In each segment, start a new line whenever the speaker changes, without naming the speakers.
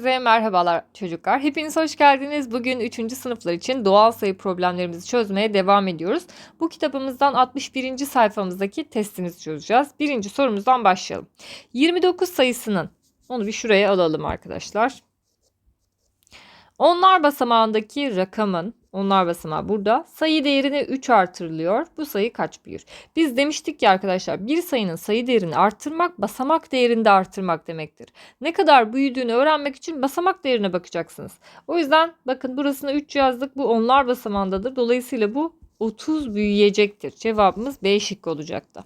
Herkese merhabalar çocuklar. Hepiniz hoş geldiniz. Bugün 3. sınıflar için doğal sayı problemlerimizi çözmeye devam ediyoruz. Bu kitabımızdan 61. sayfamızdaki testimizi çözeceğiz. Birinci sorumuzdan başlayalım. 29 sayısının, onu bir şuraya alalım arkadaşlar. Onlar basamağındaki rakamın, onlar basamağı burada, sayı değerine 3 artırılıyor. Bu sayı kaç büyür? Biz demiştik ki arkadaşlar bir sayının sayı değerini arttırmak basamak değerini de arttırmak demektir. Ne kadar büyüdüğünü öğrenmek için basamak değerine bakacaksınız. O yüzden bakın burasına 3 yazdık. Bu onlar basamağındadır. Dolayısıyla bu 30 büyüyecektir. Cevabımız B şıkkı olacaktı.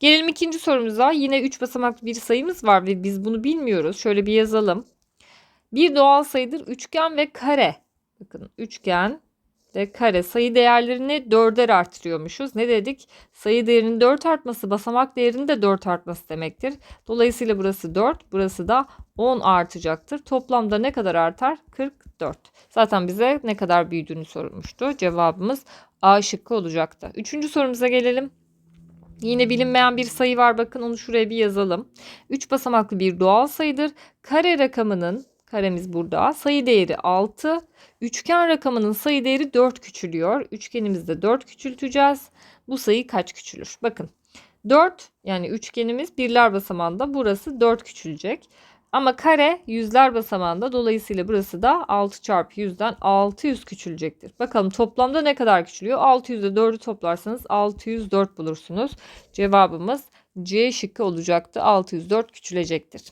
Gelelim ikinci sorumuza. Yine 3 basamaklı bir sayımız var ve biz bunu bilmiyoruz. Şöyle bir yazalım. Bir doğal sayıdır üçgen ve kare. Bakın üçgen ve kare sayı değerlerini dörder artırıyormuşuz. Ne dedik? Sayı değerinin 4 artması basamak değerinin de 4 artması demektir. Dolayısıyla burası 4, burası da 10 artacaktır. Toplamda ne kadar artar? 44. Zaten bize ne kadar büyüdüğünü sorulmuştu. Cevabımız A şıkkı olacaktı. Üçüncü sorumuza gelelim. Yine bilinmeyen bir sayı var. Bakın onu şuraya bir yazalım. 3 basamaklı bir doğal sayıdır. Kare rakamının Karemiz burada. Sayı değeri 6. Üçgen rakamının sayı değeri 4 küçülüyor. Üçgenimizde 4 küçülteceğiz. Bu sayı kaç küçülür? Bakın 4 yani üçgenimiz birler basamağında burası 4 küçülecek. Ama kare yüzler basamağında dolayısıyla burası da 6 çarpı 100'den 600 küçülecektir. Bakalım toplamda ne kadar küçülüyor? 600'de 4'ü toplarsanız 604 bulursunuz. Cevabımız C şıkkı olacaktı. 604 küçülecektir.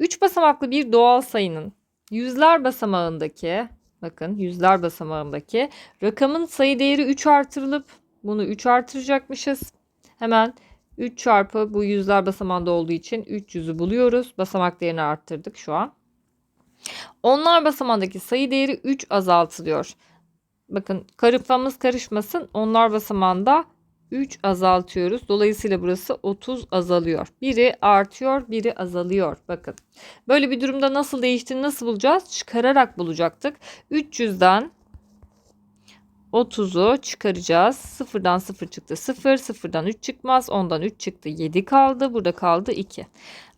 3 basamaklı bir doğal sayının yüzler basamağındaki bakın yüzler basamağındaki rakamın sayı değeri 3 artırılıp bunu 3 artıracakmışız. Hemen 3 çarpı bu yüzler basamağında olduğu için 300'ü buluyoruz. Basamak değerini arttırdık şu an. Onlar basamağındaki sayı değeri 3 azaltılıyor. Bakın karıfamız karışmasın. Onlar basamağında 3 azaltıyoruz. Dolayısıyla burası 30 azalıyor. Biri artıyor, biri azalıyor. Bakın. Böyle bir durumda nasıl değiştiğini nasıl bulacağız? Çıkararak bulacaktık. 300'den 30'u çıkaracağız. 0'dan 0 çıktı 0. 0'dan 3 çıkmaz. 10'dan 3 çıktı 7 kaldı. Burada kaldı 2.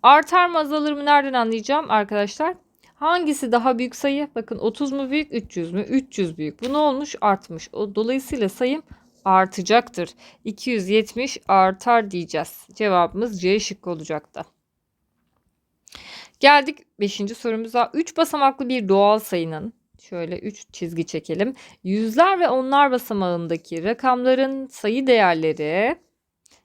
Artar mı azalır mı nereden anlayacağım arkadaşlar? Hangisi daha büyük sayı? Bakın 30 mu büyük 300 mü? 300 büyük. Bu ne olmuş? Artmış. O, dolayısıyla sayım artacaktır. 270 artar diyeceğiz. Cevabımız C şıkkı olacaktı. Geldik 5. sorumuza. 3 basamaklı bir doğal sayının şöyle 3 çizgi çekelim. Yüzler ve onlar basamağındaki rakamların sayı değerleri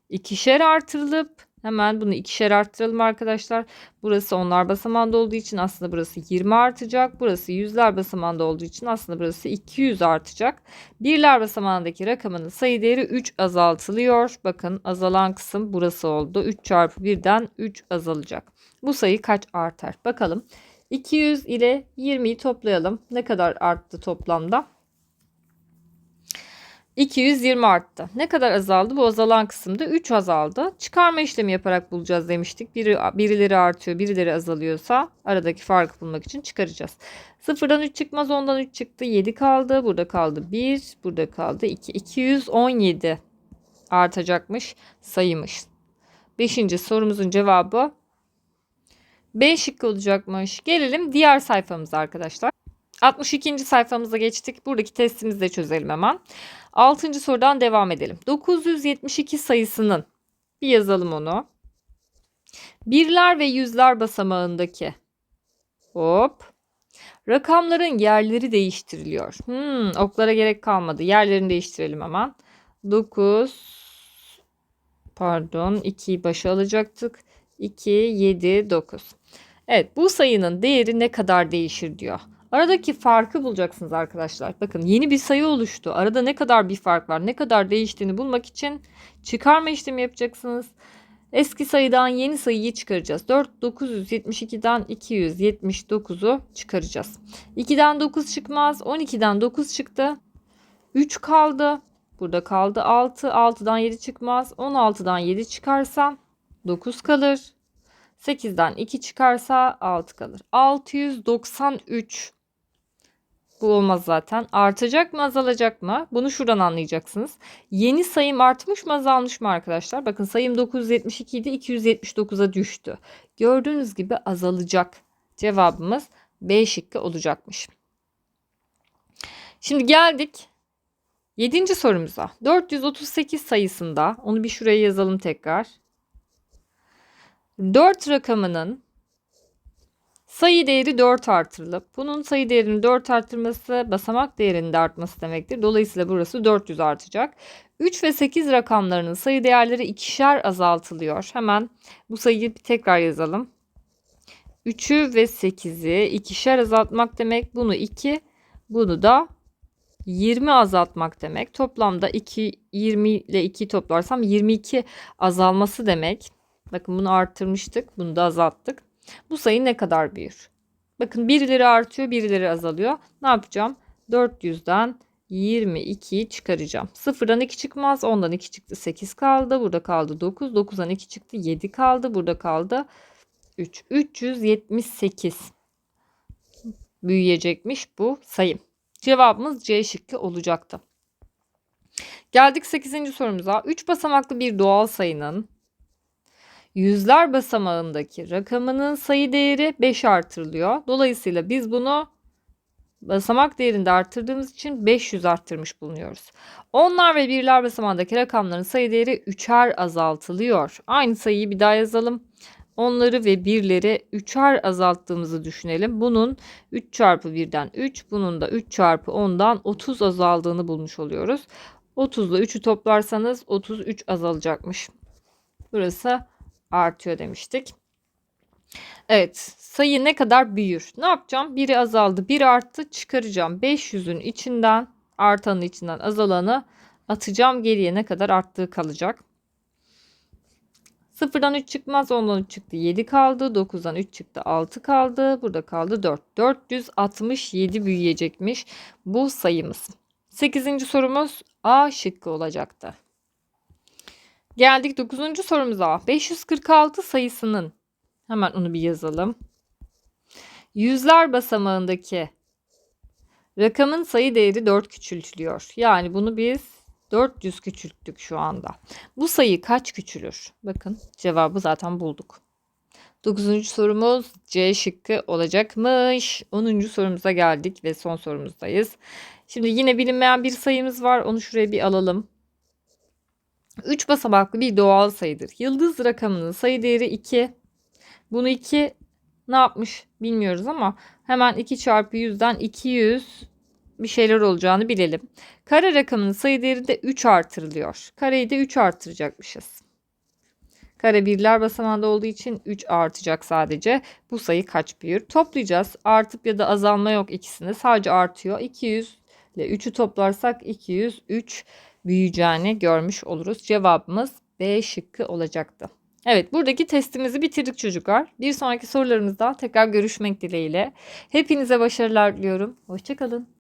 ikişer artırılıp Hemen bunu ikişer arttıralım arkadaşlar. Burası onlar basamağında olduğu için aslında burası 20 artacak. Burası yüzler basamağında olduğu için aslında burası 200 artacak. Birler basamağındaki rakamının sayı değeri 3 azaltılıyor. Bakın azalan kısım burası oldu. 3 çarpı 1'den 3 azalacak. Bu sayı kaç artar? Bakalım. 200 ile 20'yi toplayalım. Ne kadar arttı toplamda? 220 arttı. Ne kadar azaldı? Bu azalan kısımda 3 azaldı. Çıkarma işlemi yaparak bulacağız demiştik. Biri, birileri artıyor, birileri azalıyorsa aradaki farkı bulmak için çıkaracağız. 0'dan 3 çıkmaz, 10'dan 3 çıktı. 7 kaldı. Burada kaldı 1, burada kaldı 2. 217 artacakmış sayımış. Beşinci sorumuzun cevabı B şıkkı olacakmış. Gelelim diğer sayfamıza arkadaşlar. 62. sayfamıza geçtik. Buradaki testimizi de çözelim hemen. 6. sorudan devam edelim. 972 sayısının bir yazalım onu. Birler ve yüzler basamağındaki hop rakamların yerleri değiştiriliyor. Hmm, oklara gerek kalmadı. Yerlerini değiştirelim hemen. 9 pardon 2'yi başa alacaktık. 2, 7, 9. Evet bu sayının değeri ne kadar değişir diyor. Aradaki farkı bulacaksınız arkadaşlar. Bakın yeni bir sayı oluştu. Arada ne kadar bir fark var, ne kadar değiştiğini bulmak için çıkarma işlemi yapacaksınız. Eski sayıdan yeni sayıyı çıkaracağız. 4 972'den 279'u çıkaracağız. 2'den 9 çıkmaz. 12'den 9 çıktı. 3 kaldı. Burada kaldı 6. 6'dan 7 çıkmaz. 16'dan 7 çıkarsa 9 kalır. 8'den 2 çıkarsa 6 kalır. 693 bu olmaz zaten. Artacak mı azalacak mı? Bunu şuradan anlayacaksınız. Yeni sayım artmış mı azalmış mı arkadaşlar? Bakın sayım 972 idi 279'a düştü. Gördüğünüz gibi azalacak. Cevabımız B şıkkı olacakmış. Şimdi geldik 7. sorumuza. 438 sayısında onu bir şuraya yazalım tekrar. 4 rakamının sayı değeri 4 artırılıp bunun sayı değerini 4 artırması basamak değerinin de artması demektir. Dolayısıyla burası 400 artacak. 3 ve 8 rakamlarının sayı değerleri ikişer azaltılıyor. Hemen bu sayıyı bir tekrar yazalım. 3'ü ve 8'i ikişer azaltmak demek. Bunu 2, bunu da 20 azaltmak demek. Toplamda 2, 20 ile 2 toplarsam 22 azalması demek. Bakın bunu arttırmıştık. Bunu da azalttık. Bu sayı ne kadar büyür? Bakın birileri artıyor, birileri azalıyor. Ne yapacağım? 400'den 22'yi çıkaracağım. 0'dan 2 çıkmaz. 10'dan 2 çıktı. 8 kaldı. Burada kaldı 9. 9'dan 2 çıktı. 7 kaldı. Burada kaldı 3. 378 büyüyecekmiş bu sayı. Cevabımız C şıkkı olacaktı. Geldik 8. sorumuza. 3 basamaklı bir doğal sayının yüzler basamağındaki rakamının sayı değeri 5 artırılıyor. Dolayısıyla biz bunu basamak değerinde arttırdığımız için 500 arttırmış bulunuyoruz. Onlar ve birler basamağındaki rakamların sayı değeri 3'er azaltılıyor. Aynı sayıyı bir daha yazalım. Onları ve birleri 3'er azalttığımızı düşünelim. Bunun 3 çarpı 1'den 3, bunun da 3 çarpı 10'dan 30 azaldığını bulmuş oluyoruz. 30 ile 3'ü toplarsanız 33 azalacakmış. Burası artıyor demiştik. Evet sayı ne kadar büyür? Ne yapacağım? Biri azaldı, biri arttı çıkaracağım. 500'ün içinden artanın içinden azalanı atacağım. Geriye ne kadar arttığı kalacak. 0'dan 3 çıkmaz. 10'dan 3 çıktı. 7 kaldı. 9'dan 3 çıktı. 6 kaldı. Burada kaldı 4. 467 büyüyecekmiş bu sayımız. 8. sorumuz A şıkkı olacaktı. Geldik 9. sorumuza. 546 sayısının hemen onu bir yazalım. Yüzler basamağındaki rakamın sayı değeri 4 küçültülüyor. Yani bunu biz 400 küçülttük şu anda. Bu sayı kaç küçülür? Bakın cevabı zaten bulduk. 9. sorumuz C şıkkı olacakmış. 10. sorumuza geldik ve son sorumuzdayız. Şimdi yine bilinmeyen bir sayımız var. Onu şuraya bir alalım. 3 basamaklı bir doğal sayıdır. Yıldız rakamının sayı değeri 2. Bunu 2 ne yapmış bilmiyoruz ama hemen 2 çarpı 100'den 200 bir şeyler olacağını bilelim. Kare rakamının sayı değeri de 3 artırılıyor. Kareyi de 3 artıracakmışız. Kare birler basamağında olduğu için 3 artacak sadece. Bu sayı kaç büyür? Toplayacağız. Artıp ya da azalma yok ikisinde. Sadece artıyor. 200 ile 3'ü toplarsak 203 büyüyeceğini görmüş oluruz. Cevabımız B şıkkı olacaktı. Evet buradaki testimizi bitirdik çocuklar. Bir sonraki sorularımızda tekrar görüşmek dileğiyle. Hepinize başarılar diliyorum. Hoşçakalın.